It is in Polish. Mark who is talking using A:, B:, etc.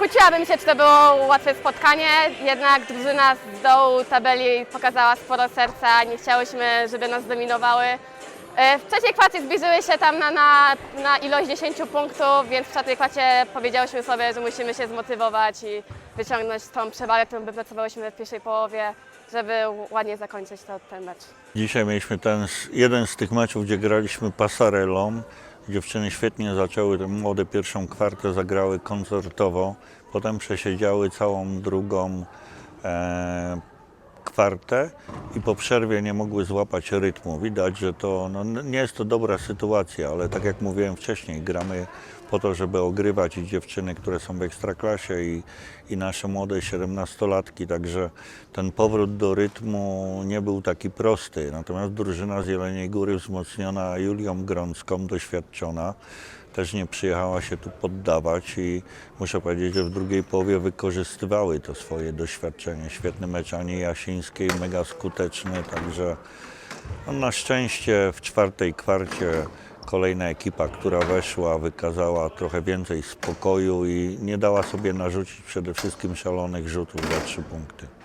A: kłóciłabym się, czy to było łatwe spotkanie, jednak drużyna z dołu tabeli pokazała sporo serca, nie chciałyśmy, żeby nas zdominowały. E, W trzeciej klasie zbliżyły się tam na, na, na ilość 10 punktów, więc w czwartej klasie powiedziałyśmy sobie, że musimy się zmotywować i wyciągnąć tą przewagę, którą wypracowałyśmy w pierwszej połowie, żeby ładnie zakończyć to, ten mecz.
B: Dzisiaj mieliśmy ten, jeden z tych meczów, gdzie graliśmy pasarelą. Dziewczyny świetnie zaczęły, te młode pierwszą kwartę zagrały koncertowo, potem przesiedziały całą drugą e, kwartę i po przerwie nie mogły złapać rytmu. Widać, że to no, nie jest to dobra sytuacja, ale tak jak mówiłem wcześniej, gramy po to, żeby ogrywać i dziewczyny, które są w ekstraklasie i, i nasze młode 17-latki, także ten powrót do rytmu nie był taki prosty. Natomiast drużyna z Jeleniej Góry wzmocniona Julią Grącką, doświadczona, też nie przyjechała się tu poddawać i muszę powiedzieć, że w drugiej połowie wykorzystywały to swoje doświadczenie. Świetny mecz Ani Jasińskiej, mega skuteczny, także no, na szczęście w czwartej kwarcie kolejna ekipa, która weszła, wykazała trochę więcej spokoju i nie dała sobie narzucić przede wszystkim szalonych rzutów za trzy punkty.